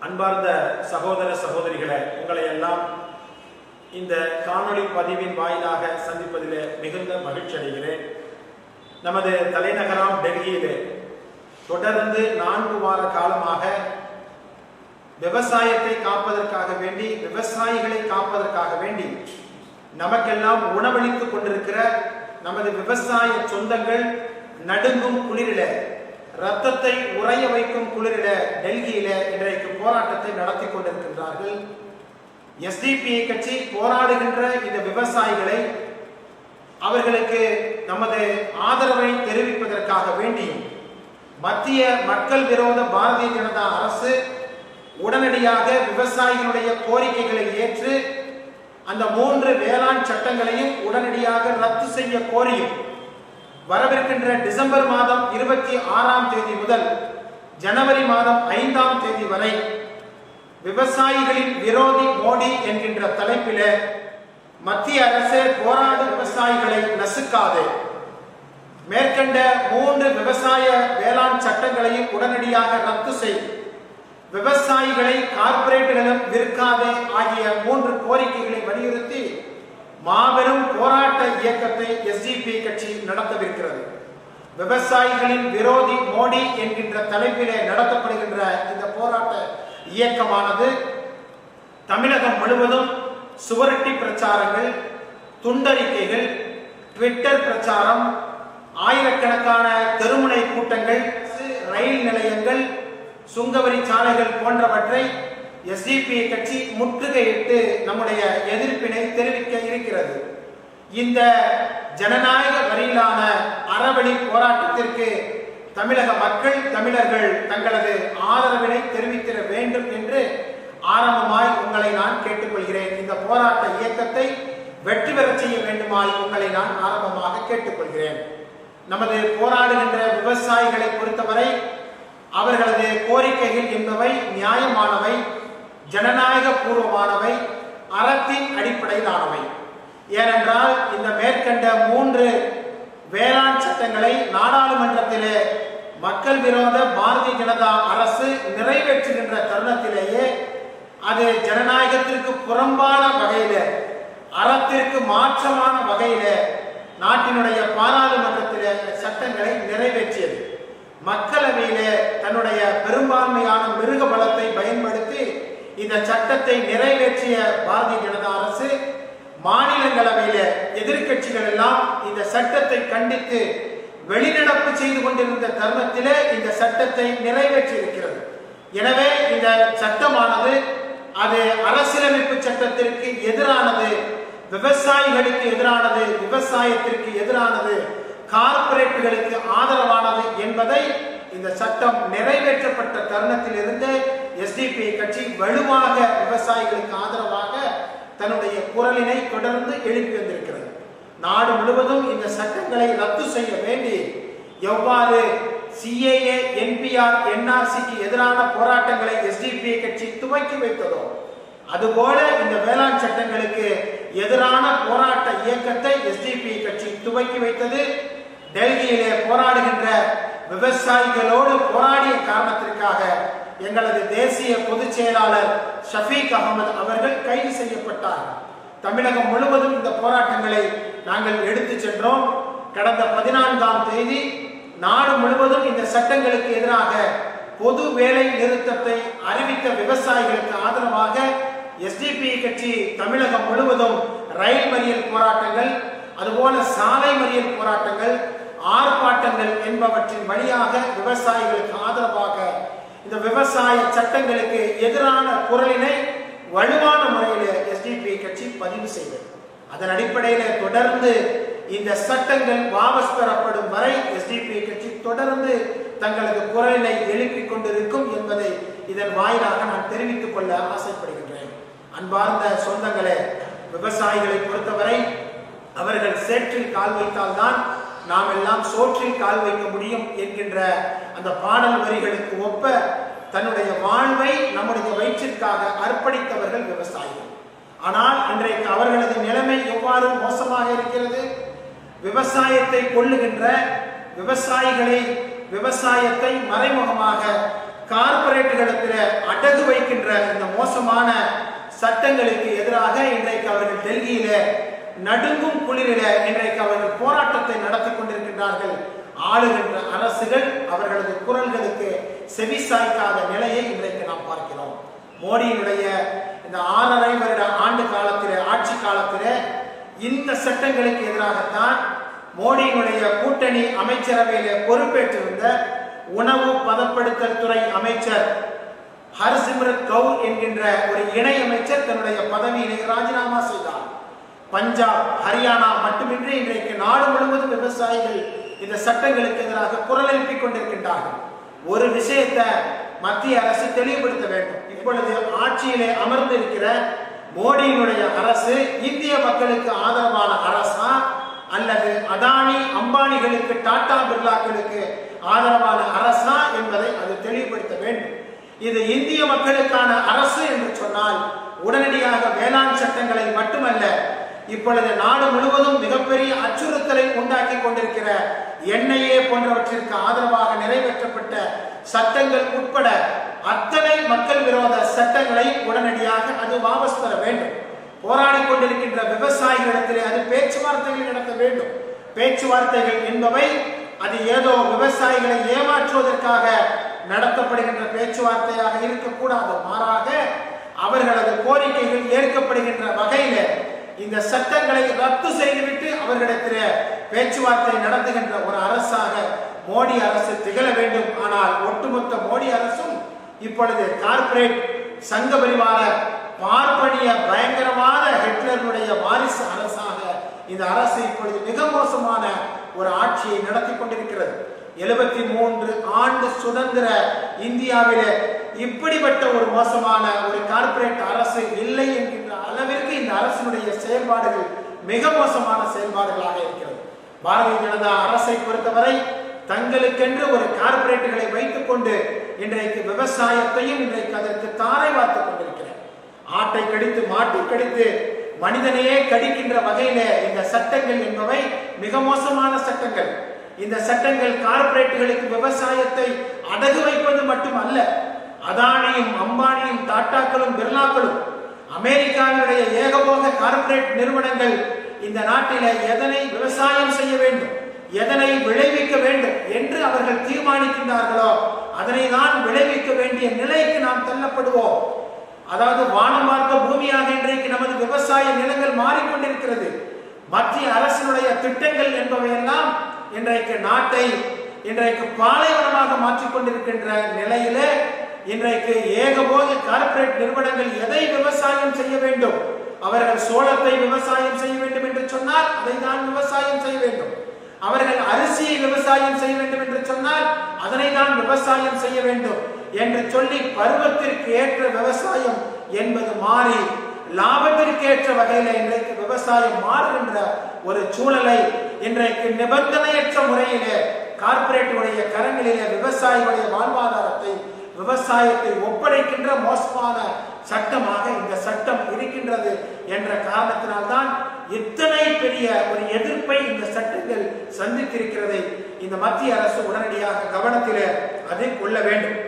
அன்பார்ந்த சகோதர சகோதரிகளை உங்களை எல்லாம் இந்த காணொளி பதிவின் வாயிலாக சந்திப்பதிலே மிகுந்த மகிழ்ச்சி அடைகிறேன். நமது தலைநகராம் டெல்லியிலே தொடர்ந்து நான்கு வார காலமாக விவசாயத்தை காப்பதற்காக வேண்டி விவசாயிகளை காப்பதற்காக வேண்டி நமக்கெல்லாம் உணவளித்துக் கொண்டிருக்கிற நமது விவசாய சொந்தங்கள் நடுங்கும் குளிரில ரத்தத்தை உறைய வைக்கும் குளிரில டெல்லியில இன்றைக்கு போராட்டத்தை நடத்தி கொண்டிருக்கின்றார்கள். எஸ்டிபிஐ கட்சி போராடுகின்ற இந்த விவசாயிகளை அவர்களுக்கு நமது ஆதரவை தெரிவிப்பதற்காக வேண்டி மத்திய மக்கள் விரோத பாரதிய ஜனதா அரசு உடனடியாக விவசாயிகளுடைய கோரிக்கைகளை ஏற்று அந்த மூன்று வேளாண் சட்டங்களையும் உடனடியாக ரத்து செய்ய கோரியும் வரவிருக்கின்ற டிசம்பர் மாதம் இருபத்தி ஆறாம் தேதி முதல் ஜனவரி மாதம் ஐந்தாம் தேதி வரை விவசாயிகளின் விரோதி மோடி என்கின்ற தலைப்பிலே மத்திய அரசு போராடு விவசாயிகளை நசுக்காது. மேற்கண்ட மூன்று விவசாய வேளாண் சட்டங்களையும் உடனடியாக ரத்து செய். விவசாயிகளை கார்பரேட்டுகளும் விற்காதே ஆகிய மூன்று கோரிக்கைகளை வலியுறுத்தி மாபெரும் போராட்ட இயக்கத்தை எஸ்டிபி கட்சி நடத்தவிருக்கிறது. விவசாயிகளின் விரோதி மோடி என்கின்ற தலைப்பிலே நடத்தப்படுகின்ற இந்த போராட்ட இயக்கமானது தமிழகம் முழுவதும் சுவரட்டி பிரச்சாரங்கள் துண்டறிக்கைகள் ட்விட்டர் பிரச்சாரம் ஆயிரக்கணக்கான தெருமுனை கூட்டங்கள் ரயில் நிலையங்கள் சுங்கவரி சாலைகள் போன்றவற்றை எஸ்டிபி கட்சி முற்றுகையிட்டு நம்முடைய எதிர்ப்பினை தெரிவிக்க இருக்கிறது. இந்த ஜனநாயக வரியிலான அறவழி போராட்டத்திற்கு தமிழக மக்கள் தமிழர்கள் தங்களது ஆதரவினை தெரிவித்திட வேண்டும் என்று ஆரம்பமாய் உங்களை நான் கேட்டுக்கொள்கிறேன். இந்த போராட்ட இயக்கத்தை வெற்றி பெறச் செய்ய வேண்டுமாய் உங்களை நான் ஆரம்பமாக கேட்டுக்கொள்கிறேன். நமது போராடுகின்ற விவசாயிகளை பொறுத்தவரை அவர்களது கோரிக்கைகள் என்பவை நியாயமானவை. ஜனநாயக பூர்வமானவை அறத்தின் அடிப்படையிலானவை. ஏனென்றால் இந்த மேற்கண்ட மூன்று வேளாண் சட்டங்களை நாடாளுமன்றத்திலே மக்கள் விரோத பாரதிய ஜனதா அரசு நிறைவேற்றுகின்ற தருணத்திலேயே அது ஜனநாயகத்திற்கு புறம்பான வகையில அறத்திற்கு மாற்றமான வகையில நாட்டினுடைய பாராளுமன்றத்தில சட்டங்களை நிறைவேற்றியது. மக்களவையிலே தன்னுடைய பெரும்பான்மையான மிருக பலத்தை பயன்படுத்தி இந்த சட்டத்தை நிறைவேற்றிய பாரதிய ஜனதா அரசு மாநிலங்களவையில எதிர்கட்சிகள் எல்லாம் இந்த சட்டத்தை கண்டித்து வெளிநடப்பு செய்து கொண்டிருந்த தருணத்திலே இந்த சட்டத்தை நிறைவேற்றி இருக்கிறது எனவே இந்த சட்டமானது அது அரசியலமைப்பு சட்டத்திற்கு எதிரானது விவசாயிகளுக்கு எதிரானது விவசாயத்திற்கு எதிரானது கார்ப்பரேட்டுகளுக்கு ஆதரவானது என்பதை இந்த சட்டம் நிறைவேற்றப்பட்ட தருணத்திலிருந்து எஸ்டிபி கட்சி வலுவாக விவசாயிகளுக்கு ஆதரவாக தன்னுடைய குரலினை தொடர்ந்து எழுப்பி வந்திருக்கிறது. நாடு முழுவதும் இந்த சட்டங்களை ரத்து செய்ய வேண்டி எவ்வாறு சிஏஏ என்பிஆர் என்ஆர்சிக்கு எதிரான போராட்டங்களை எஸ்டிபி கட்சி துவக்கி வைத்ததோ அதுபோல இந்த வேளாண் சட்டங்களுக்கு எதிரான போராட்ட இயக்கத்தை எஸ்டிபி கட்சி துவக்கி வைத்தது. டெல்லியிலே போராடுகின்ற விவசாயிகளோடு போராடிய காரணத்திற்காக எங்களது தேசிய பொதுச் செயலாளர் ஷஃபீக் அகமது அவர்கள் கைது செய்யப்பட்டார். தமிழகம் முழுவதும் இந்த போராட்டங்களை நாங்கள் எடுத்து சென்றோம். கடந்த பதினான்காம் தேதி நாடு முழுவதும் இந்த சட்டங்களுக்கு எதிராக பொது வேலை நிறுத்தத்தை அறிவித்த விவசாயிகளுக்கு ஆதரவாக எஸ்டிபி கட்சி தமிழகம் முழுவதும் ரயில் மறியல் போராட்டங்கள் அதுபோல சாலை மறியல் போராட்டங்கள் ஆர்ப்பாட்டங்கள் என்பவற்றின் வழியாக விவசாயிகளுக்கு ஆதரவாக இந்த விவசாய சட்டங்களுக்கு எதிரான குரலினை வலுவான முறையில் எஸ்டிபி கட்சி பதிவு செய்தது. அதன் அடிப்படையில் தொடர்ந்து இந்த சட்டங்கள் வாபஸ் பெறப்படும் வரை எஸ்டிபி கட்சி தொடர்ந்து தங்களது குரலினை எழுப்பிக் கொண்டிருக்கும் என்பதை இதன் வாயிலாக நான் தெரிவித்துக் கொள்ள ஆசைப்படுகின்றேன். அன்பார்ந்த சொந்தங்களே விவசாயிகளை பொறுத்தவரை அவர்கள் சேற்றில் கால் வைத்தால்தான் நாம் எல்லாம் சோற்றில் கால் வைக்க முடியும் என்கின்ற அந்த பாடல் வரிகளுக்கு ஒப்ப தன்னுடைய வாழ்வை நம்முடைய வயிற்றிற்காக அர்ப்பணித்தவர்கள் விவசாயிகள். ஆனால் இன்றைக்கு அவர்களது நிலைமை எவ்வாறு மோசமாக இருக்கிறது? விவசாயத்தை கொள்ளுகின்ற விவசாயிகளை விவசாயத்தை மறைமுகமாக கார்ப்பரேட்டுகளிடத்தில் அடகு வைக்கின்ற இந்த மோசமான சட்டங்களுக்கு எதிராக இன்றைக்கு அவர்கள் டெல்லியில நடுங்கும் குளிரில இன்றைக்கு அவர்கள் போராட்டத்தை நடத்தி கொண்டிருக்கின்றார்கள். ஆளுகின்ற அரசுகள் அவர்களது குரல்களுக்கு செவிசாய்க்காத நிலையை இன்றைக்கு நாம் பார்க்கிறோம். மோடியினுடைய இந்த ஆறரை வருட ஆண்டு காலத்திலே ஆட்சி காலத்திலே இந்த சட்டங்களுக்கு எதிராகத்தான் மோடியினுடைய கூட்டணி அமைச்சரவையிலே பொறுப்பேற்றிருந்த உணவு பதப்படுத்தல் துறை அமைச்சர் ஹர்சிம்ரத் கவுர் என்கின்ற ஒரு இணை அமைச்சர் தன்னுடைய பதவியினை ராஜினாமா செய்தார். பஞ்சாப் ஹரியானா மட்டுமின்றி இன்றைக்கு நாடு முழுவதும் விவசாயிகள் இந்த சட்டங்களுக்கு எதிராக குரல் எழுப்பிக் கொண்டிருக்கின்றார்கள். ஒரு விஷயத்தை மத்திய அரசு தெளிவுபடுத்த வேண்டும். இப்பொழுது ஆட்சியிலே அமர்ந்திருக்கிற மோடியினுடைய அரசு இந்திய மக்களுக்கு ஆதரவான அரசா அல்லது அதானி அம்பானிகளுக்கு டாடா பிர்லாக்களுக்கு ஆதரவான அரசா என்பதை அது தெளிவுபடுத்த வேண்டும். இது இந்திய மக்களுக்கான அரசு என்று சொன்னால் உடனடியாக வேளாண் சட்டங்களை மட்டுமல்ல இப்பொழுது நாடு முழுவதும் மிகப்பெரிய அச்சுறுத்தலை உண்டாக்கி கொண்டிருக்கிற என்ஐஏ போன்றவற்றிற்கு ஆதரவாக நிறைவேற்றப்பட்ட சட்டங்கள் உட்பட அத்தனை மக்கள் விரோத சட்டங்களை உடனடியாக அது வாபஸ் பெற வேண்டும். போராடி கொண்டிருக்கின்ற விவசாயிகளிடத்திலே அது பேச்சுவார்த்தைகள் நடத்த வேண்டும். பேச்சுவார்த்தைகள் என்பவை அது ஏதோ விவசாயிகளை ஏமாற்றுவதற்காக நடத்தப்படுகின்ற பேச்சுவார்த்தையாக இருக்கக்கூடாது. மாறாக அவர்களது கோரிக்கைகள் ஏற்கப்படுகின்ற வகையில் இந்த சட்டங்களை ரத்து செய்துவிட்டு அவர்களிடத்தில் பேச்சுவார்த்தை நடத்துகின்ற ஒரு அரசாக மோடி அரசு திகழ வேண்டும். ஆனால் ஒட்டுமொத்த மோடி அரசும் இப்பொழுது கார்ப்பரேட் சங்க பரிவார பார்ப்பனிய பயங்கரமான ஹிட்லருடைய வாரிசு அரசாக இந்த அரசு இப்பொழுது மிக மோசமான ஒரு ஆட்சியை நடத்தி கொண்டிருக்கிறது. எழுபத்தி மூன்று ஆண்டு சுதந்திர இந்தியாவிலே இப்படிப்பட்ட ஒரு மோசமான ஒரு கார்ப்பரேட் அரசு இல்லை என்கின்ற அளவிற்கு இந்த அரசினுடைய செயல்பாடுகள் மிக மோசமான செயல்பாடுகளாக இருக்கிறது. பாரதிய ஜனதா அரசை பொறுத்தவரை தங்களுக்கென்று ஒரு கார்ப்பரேட்டுகளை வைத்துக் கொண்டு இன்றைக்கு விவசாயத்தையும் இன்றைக்கு அதற்கு தாரை வார்த்துக் கொண்டிருக்கிறார். ஆட்டை கடித்து மாட்டை கடித்து மனிதனையே கடிக்கின்ற வகையில இந்த சட்டங்கள் என்பவை மிக மோசமான சட்டங்கள். இந்த சட்டங்கள் கார்ப்பரேட்டுகளுக்கு விவசாயத்தை அடகு வைப்பது மட்டுமல்ல அதானியும் அம்பானியும் டாட்டாக்களும் பிர்லாக்களும் அமெரிக்காவினுடைய ஏகபோக கார்ப்பரேட் நிறுவனங்கள் இந்த நாட்டில எதனை விவசாயம் செய்ய வேண்டும் எதனை விளைவிக்க வேண்டும் என்று அவர்கள் தீர்மானிக்கின்றார்களோ அதனை தான் விளைவிக்க வேண்டிய நிலைக்கு நாம் தள்ளப்படுவோம். அதாவது வானம் பார்த்த பூமியாக இன்றைக்கு நமது விவசாய நிலங்கள் மாறிக்கொண்டிருக்கிறது. மத்திய அரசினுடைய திட்டங்கள் என்பவையெல்லாம் இன்றைக்கு நாட்டை இன்றைக்கு பாலைவனமாக மாற்றிக்கொண்டிருக்கின்ற நிலையிலே இன்றைக்கு ஏகபோக கார்ப்பரேட் நிறுவனங்கள் எதை விவசாயம் செய்ய வேண்டும்? அவர்கள் சோளத்தை விவசாயம் செய்ய வேண்டும் என்று சொன்னால் அதை தான் விவசாயம் செய்ய வேண்டும். அவர்கள் அரிசியை விவசாயம் செய்ய வேண்டும் என்று சொன்னால் அதனை தான் விவசாயம் செய்ய வேண்டும். என்று சொல்லி பருவத்திற்கு ஏற்ற விவசாயம் என்பது மாறி லாபத்திற்கு ஏற்ற வகையில இன்றைக்கு விவசாயம் மாறுகின்ற ஒரு சூழலை இன்றைக்கு நிபந்தனையற்ற முறையிலே கார்பரேட்டுடைய கரங்களிலே விவசாயிகளுடைய வாழ்வாதாரத்தை விவசாயத்தை ஒப்படைக்கின்ற மோசமான சட்டமாக இந்த சட்டம் இருக்கின்றது என்ற காரணத்தினால்தான் எத்தனை பெரிய ஒரு எதிர்ப்பை இந்த சட்டங்கள் சந்தித்திருக்கிறதை இந்த மத்திய அரசு உடனடியாக கவனத்தில் அதை கொள்ள வேண்டும்.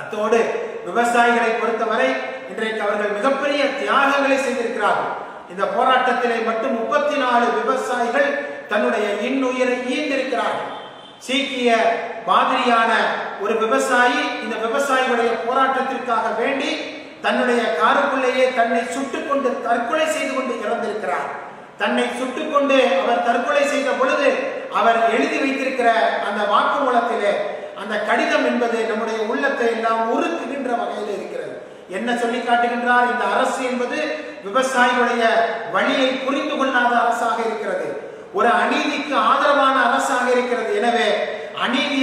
அத்தோடு விவசாயிகளை பொறுத்தவரை இன்றைக்கு அவர்கள் மிகப்பெரிய தியாகங்களை செய்திருக்கிறார்கள். இந்த போராட்டத்திலே மட்டும் முப்பத்தி நாலு விவசாயிகள் தன்னுடைய இன்னுயிரை ஈந்திருக்கிறார்கள் சீக்கிய மாதிரியான ஒரு விவசாயி இந்த விவசாயிகளுடைய போராட்டத்திற்காக வேண்டி தன்னுடைய காருக்குள்ளேயே தன்னை சுட்டுக் கொண்டு தற்கொலை செய்து கொண்டு இறந்திருக்கிறார். தன்னை சுட்டுக் கொண்டு அவர் தற்கொலை செய்த பொழுது அவர் எழுதி வைத்திருக்கிற அந்த வாக்குமூலத்திலே அந்த கடிதம் என்பது நம்முடைய உள்ளத்தை எல்லாம் உருக்குகின்ற வகையில் இருக்கிறது. என்ன சொல்லி காட்டுகின்றார்? இந்த அரசு என்பது விவசாயிகளுடைய வழியை புரிந்து கொள்ளாத அரசாக இருக்கிறது. ஒரு அணி ஆதரவான அரசாக இருக்கிறது எனவே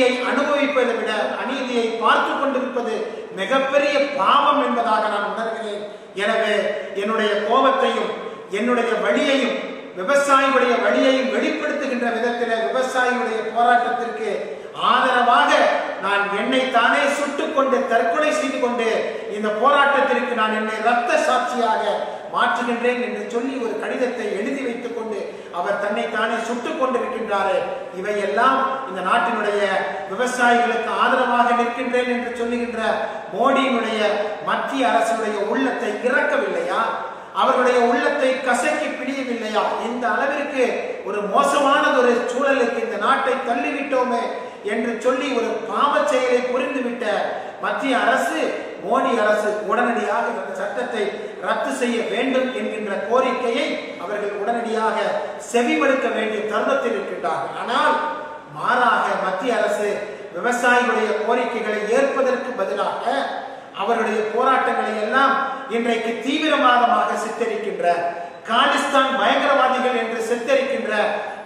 அநீதியை அனுபவிப்பதை விட அநீதியை பார்த்து கொண்டிருப்பது மிகப்பெரிய பாவம் என்பதாக நான் உணர்கிறேன். எனவே என்னுடைய கோபத்தையும் என்னுடைய வழியையும் விவசாயிகளுடைய வழியையும் வெளிப்படுத்துகின்ற விதத்தில் விவசாயிகளுடைய போராட்டத்திற்கு ஆதரவாக நான் என்னை தானே சுட்டுக் கொண்டு தற்கொலை செய்து கொண்டு இந்த போராட்டத்திற்கு நான் என்னை ரத்த சாட்சியாக மாற்றுகின்றேன் என்று சொல்லி ஒரு கடிதத்தை எழுதி வைத்துக் கொண்டு அவர் தன்னைத்தானே தன்னை தானே சுட்டுக் கொண்டிருக்கின்றாரே. இவையெல்லாம் இந்த நாட்டினுடைய விவசாயிகளுக்கு ஆதரவாக நிற்கின்றேன் என்று சொல்லுகின்ற மோடியினுடைய மத்திய அரசுடைய உள்ளத்தை இறக்கவில்லையா? அவர்களுடைய உள்ளத்தை கசக்கி பிடியவில்லையா? இந்த அளவிற்கு ஒரு மோசமானதொரு சூழலுக்கு இந்த நாட்டை தள்ளிவிட்டோமே என்று சொல்லி ஒரு பாவ செயலை புரிந்துவிட்ட மத்திய அரசு மோடி அரசு உடனடியாக இந்த சட்டத்தை ரத்து செய்ய வேண்டும் என்கின்ற கோரிக்கையை அவர்கள் உடனடியாக செவிமடுக்க வேண்டிய தருணத்தில் இருக்கின்றார்கள். ஆனால் மாறாக மத்திய அரசு விவசாயிகளுடைய கோரிக்கைகளை ஏற்பதற்கு பதிலாக அவருடைய போராட்டங்களை எல்லாம் இன்றைக்கு தீவிரவாதமாக சித்தரிக்கின்ற காலிஸ்தான் பயங்கரவாதிகள் என்று சித்தரிக்கின்ற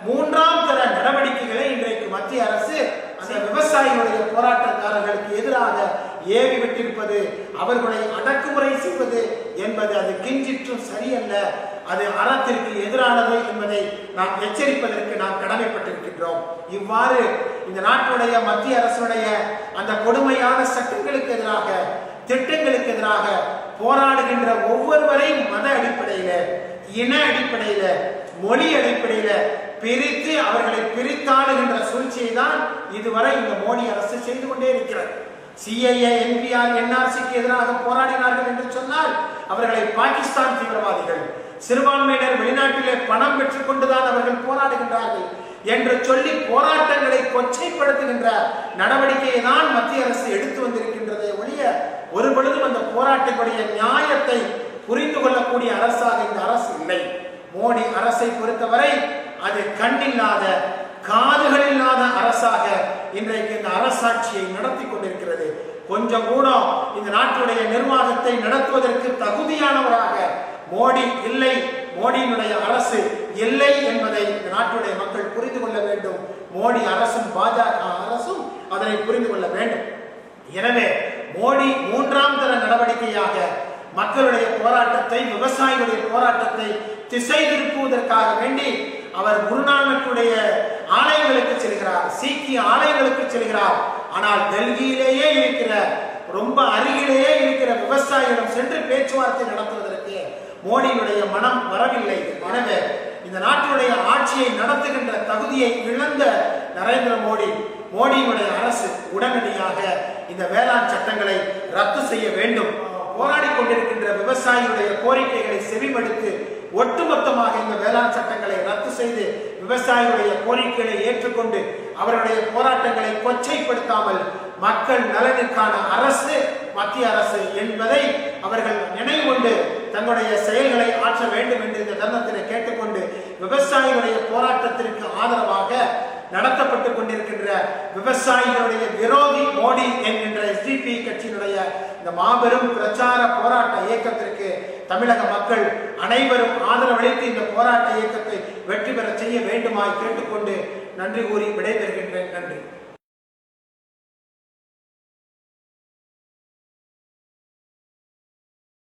மூன்றாம் தர நடவடிக்கைகளை இன்றைக்கு மத்திய அரசு அந்த விவசாயிகளுடைய போராட்டக்காரர்களுக்கு எதிராக ஏவி விட்டிருப்பது அவர்களை அடக்குமுறை செய்வது என்பது அது கிஞ்சிற்றும் சரியல்ல. அது அறத்திற்கு எதிரானது என்பதை நாம் எச்சரிப்பதற்கு நாம் கடமைப்பட்டிருக்கின்றோம். இவ்வாறு இந்த நாட்டுடைய மத்திய அரசுடைய அந்த கொடுமையான சட்டங்களுக்கு எதிராக திட்டங்களுக்கு எதிராக போராடுகின்ற ஒவ்வொருவரையும் மத அடிப்படையில இன அடிப்படையில மொழி அடிப்படையில பிரித்து அவர்களை பிரித்தாளுகின்ற சூழ்ச்சியை தான் இதுவரை இந்த மோடி அரசு செய்து கொண்டே இருக்கிறது. சிஐஏ என்பிஆர் என்ஆர்சிக்கு எதிராக போராடினார்கள் என்று சொன்னால் அவர்களை பாகிஸ்தான் தீவிரவாதிகள் சிறுபான்மையினர் வெளிநாட்டிலே பணம் பெற்றுக் கொண்டுதான் அவர்கள் போராடுகின்றார்கள் என்று சொல்லி போராட்டங்களை கொச்சைப்படுத்துகின்ற நடவடிக்கையை தான் மத்திய அரசு எடுத்து வந்திருக்கின்றதே ஒழிய ஒரு பொழுதும் அந்த போராட்டங்களுடைய நியாயத்தை புரிந்து கொள்ளக்கூடிய அரசாக இந்த அரசு இல்லை. மோடி அரசை பொறுத்தவரை அது கண்ணில்லாத காதுகள் இல்லாத அரசாக இன்றைக்கு இந்த அரசாட்சியை நடத்தி கொண்டிருக்கிறது. கொஞ்சம் கூட இந்த நாட்டுடைய நிர்வாகத்தை நடத்துவதற்கு தகுதியானவராக மோடி இல்லை. மோடியினுடைய அரசு இல்லை என்பதை இந்த நாட்டுடைய மக்கள் புரிந்து கொள்ள வேண்டும். மோடி அரசும் பாஜக அரசும் அதனை புரிந்து கொள்ள வேண்டும். எனவே மோடி மூன்றாம் தர நடவடிக்கையாக மக்களுடைய போராட்டத்தை விவசாயிகளுடைய போராட்டத்தை திசை திருப்புவதற்காக வேண்டி அவர் குருநானக்குடைய ஆலயங்களுக்கு செல்கிறார் சீக்கிய ஆலயங்களுக்கு செல்கிறார். ஆனால் டெல்லியிலேயே இருக்கிற ரொம்ப அருகிலேயே இருக்கிற விவசாயிகளிடம் சென்று பேச்சுவார்த்தை நடத்துவதற்கு மோடியுடைய மனம் வரவில்லை. எனவே இந்த நாட்டினுடைய ஆட்சியை நடத்துகின்ற தகுதியை இழந்த நரேந்திர மோடி மோடியினுடைய அரசு உடனடியாக இந்த வேளாண் சட்டங்களை ரத்து செய்ய வேண்டும். போராடி கொண்டிருக்கின்ற விவசாயிகளுடைய கோரிக்கைகளை செவிமடுத்து ஒட்டுமொத்தமாக இந்த வேளாண் சட்டங்களை ரத்து செய்து விவசாயிகளுடைய கோரிக்கைகளை ஏற்றுக்கொண்டு அவருடைய போராட்டங்களை கொச்சைப்படுத்தாமல் மக்கள் நலனுக்கான அரசு மத்திய அரசு என்பதை அவர்கள் நினைவு கொண்டு தங்களுடைய செயல்களை ஆற்ற வேண்டும் என்று இந்த தருணத்தில் கேட்டுக்கொண்டு விவசாயிகளுடைய போராட்டத்திற்கு ஆதரவாக நடத்தப்பட்டு கொண்டிருக்கின்ற விவசாயிகளுடைய விரோதி மோடி என்கின்ற எஸ்டிபி கட்சியினுடைய இந்த மாபெரும் பிரச்சார போராட்ட இயக்கத்திற்கு தமிழக மக்கள் அனைவரும் ஆதரவளித்து இந்த போராட்ட இயக்கத்தை வெற்றி பெற செய்ய வேண்டுமாய் கேட்டுக்கொண்டு நன்றி கூறி விடைபெறுகின்றேன். நன்றி.